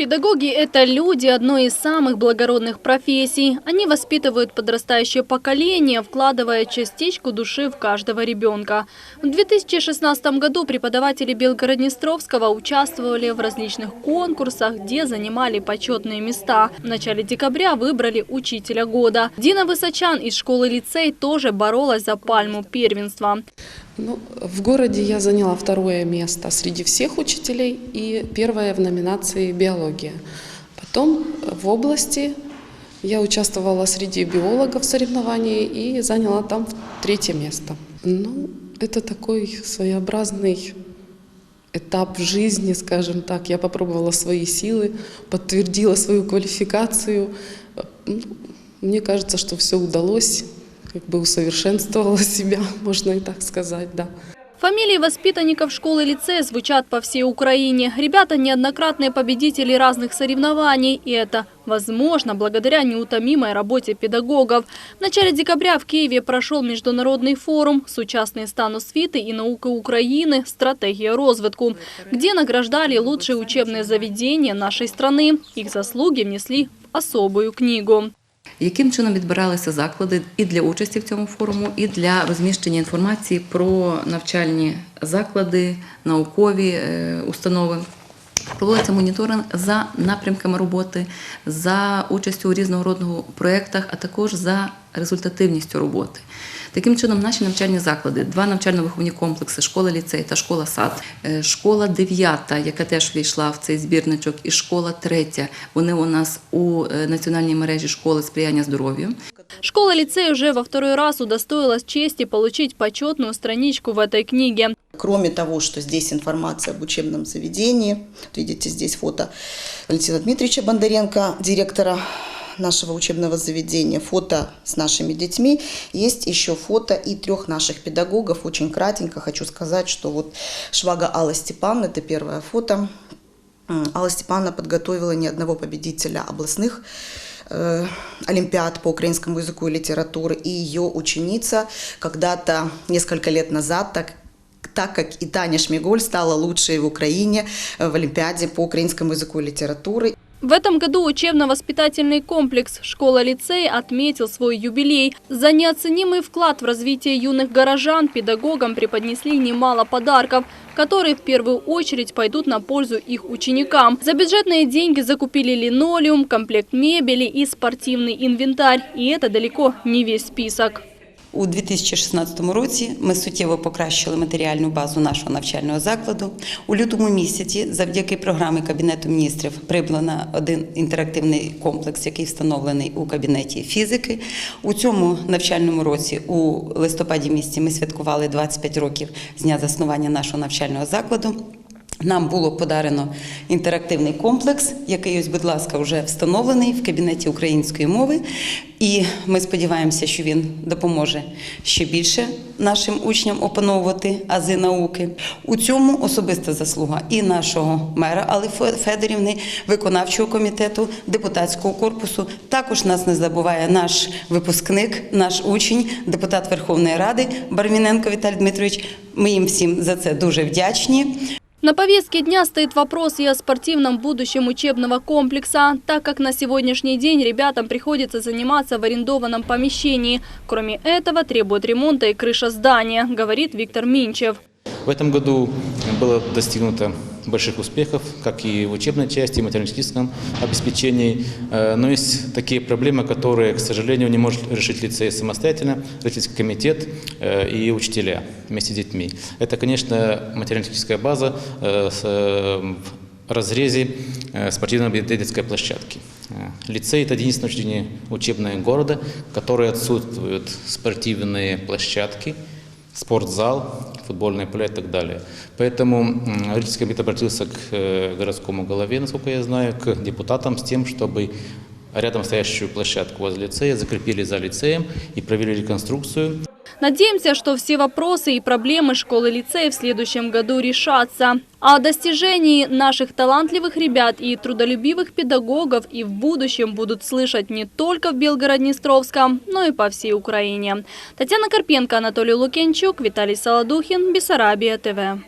Педагоги – это люди одной из самых благородных профессий. Они воспитывают подрастающее поколение, вкладывая частичку души в каждого ребенка. В 2016 году преподаватели Белгороднестровского участвовали в различных конкурсах, где занимали почетные места. В начале декабря выбрали учителя года. Дина Высочан из школы-лицей тоже боролась за пальму первенства. Ну, в городе я заняла второе место среди всех учителей и первое в номинации «Биология». Потом в области я участвовала среди биологов в соревновании и заняла там третье место. Ну, это такой своеобразный этап в жизни, скажем так. Я попробовала свои силы, подтвердила свою квалификацию. Ну, Мне кажется, что все удалось, как бы усовершенствовала себя, можно и так сказать, да. Фамилии воспитанников школы-лицея звучат по всей Украине. Ребята неоднократные победители разных соревнований. И это возможно благодаря неутомимой работе педагогов. В начале декабря в Киеве прошел международный форум «Сучасные стану освіти и науки Украины. Стратегия розвитку», где награждали лучшие учебные заведения нашей страны. Их заслуги внесли в особую книгу. Яким чином відбиралися заклади і для участі в цьому форуму, і для розміщення інформації про навчальні заклади, наукові е, установи? Проводиться моніторинг за напрямками роботи, за участю у різнородного проєктах, а також за результативністю роботи. Таким чином, наші навчальні заклади, два навчально-виховні комплекси, школа ліцей та школа сад, е, школа дев'ята, яка теж війшла в цей збірничок, і школа третя. Вони у нас у е, національній мережі школи сприяння здоров'ю. Школа-лицей уже во второй раз удостоилась чести получить почетную страничку в этой книге. Кроме того, что здесь информация об учебном заведении, видите, здесь фото Валентина Дмитриевича Бондаренко, директора нашего учебного заведения, фото с нашими детьми. Есть еще фото и трех наших педагогов. Очень кратенько хочу сказать, что вот Швага Алла Степановна, это первое фото. Алла Степановна подготовила ни одного победителя областных э, олимпиад по украинскому языку и литературе. И ее ученица когда-то, несколько лет назад, так так как и Таня Шмиголь стала лучшей в Украине э, в Олимпиаде по украинскому языку и литературе. В этом году учебно-воспитательный комплекс «Школа-лицей» отметил свой юбилей. За неоценимый вклад в развитие юных горожан педагогам преподнесли немало подарков, которые в первую очередь пойдут на пользу их ученикам. За бюджетные деньги закупили линолеум, комплект мебели и спортивный инвентарь. И это далеко не весь список. У 2016 році ми суттєво покращили матеріальну базу нашого навчального закладу. У лютому місяці, завдяки програмі Кабінету міністрів, придбано один інтерактивний комплекс, який встановлений у кабінеті фізики. У цьому навчальному році, у листопаді місяці, ми святкували 25 років з дня заснування нашого навчального закладу. Нам було подарено інтерактивний комплекс, який ось, будь ласка, вже встановлений в кабінеті української мови. І ми сподіваємося, що він допоможе ще більше нашим учням опановувати ази науки. У цьому особиста заслуга і нашого мера Али Федорівни, виконавчого комітету, депутатського корпусу. Також нас не забуває наш випускник, наш учень, депутат Верховної Ради Барміненко Віталій Дмитрович. Ми їм всім за це дуже вдячні. На повестке дня стоит вопрос и о спортивном будущем учебного комплекса, так как на сегодняшний день ребятам приходится заниматься в арендованном помещении. Кроме этого, требует ремонта и крыша здания, говорит Виктор Минчев. В этом году было достигнуто больших успехов, как и в учебной части, и в материалистическом обеспечении. Э, Но есть такие проблемы, которые, к сожалению, не может решить лицей самостоятельно, родительский комитет э, и учителя вместе с детьми. Это, конечно, материалистическая база э, в разрезе э, спортивной детской площадки. Лицей – это единственное учреждение учебное города, которое отсутствуют спортивные площадки, спортзал, футбольное поле и так далее. Поэтому родительский комитет обратился к э, городскому голове, насколько я знаю, к депутатам с тем, чтобы рядом стоящую площадку возле лицея закрепили за лицеем и провели реконструкцию. Надеемся, что все вопросы и проблемы школы-лицея в следующем году решатся. А о достижении наших талантливых ребят и трудолюбивых педагогов и в будущем будут слышать не только в Белгород-Днестровском, но и по всей Украине. Татьяна Карпенко, Анатолий Лукенчук, Виталий Солодухин, Бессарабия ТВ.